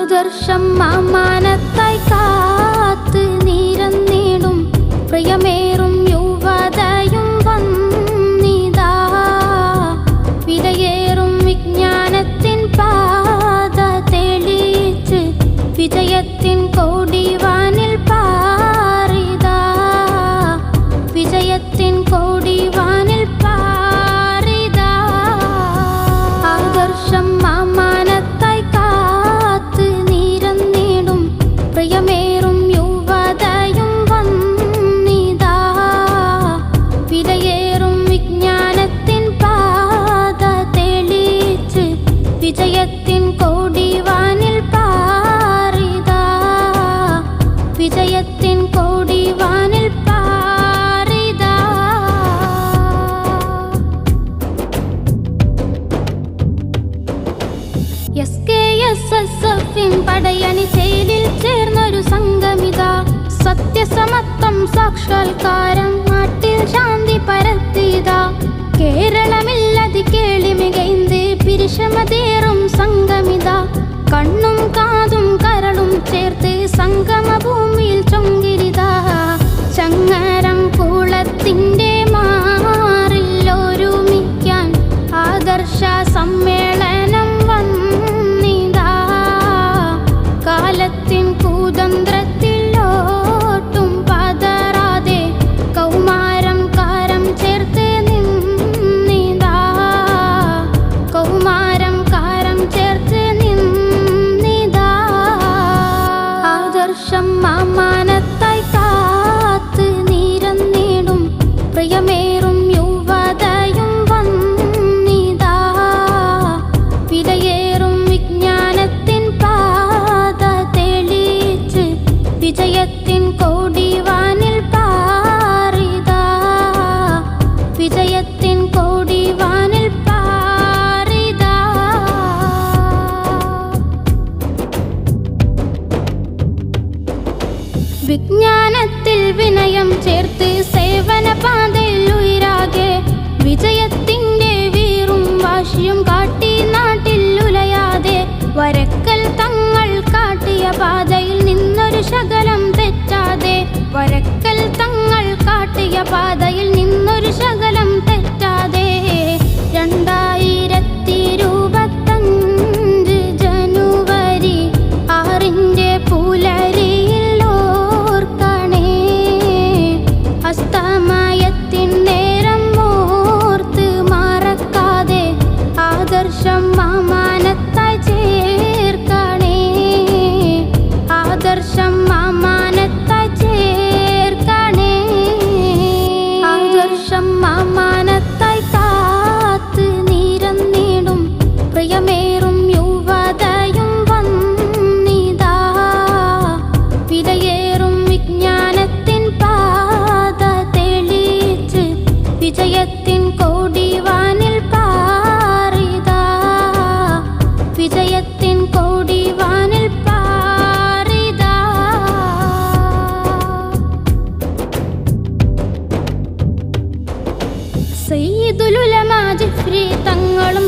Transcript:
आदर्शं मामा സത്യൻ പടയണി ചേലിൽ ചേർന്നൊരു സംഗമിത സത്യസമത്വം സാക്ഷാത്കാരം ദുലുലമാ ജഫ്രി തങ്ങളും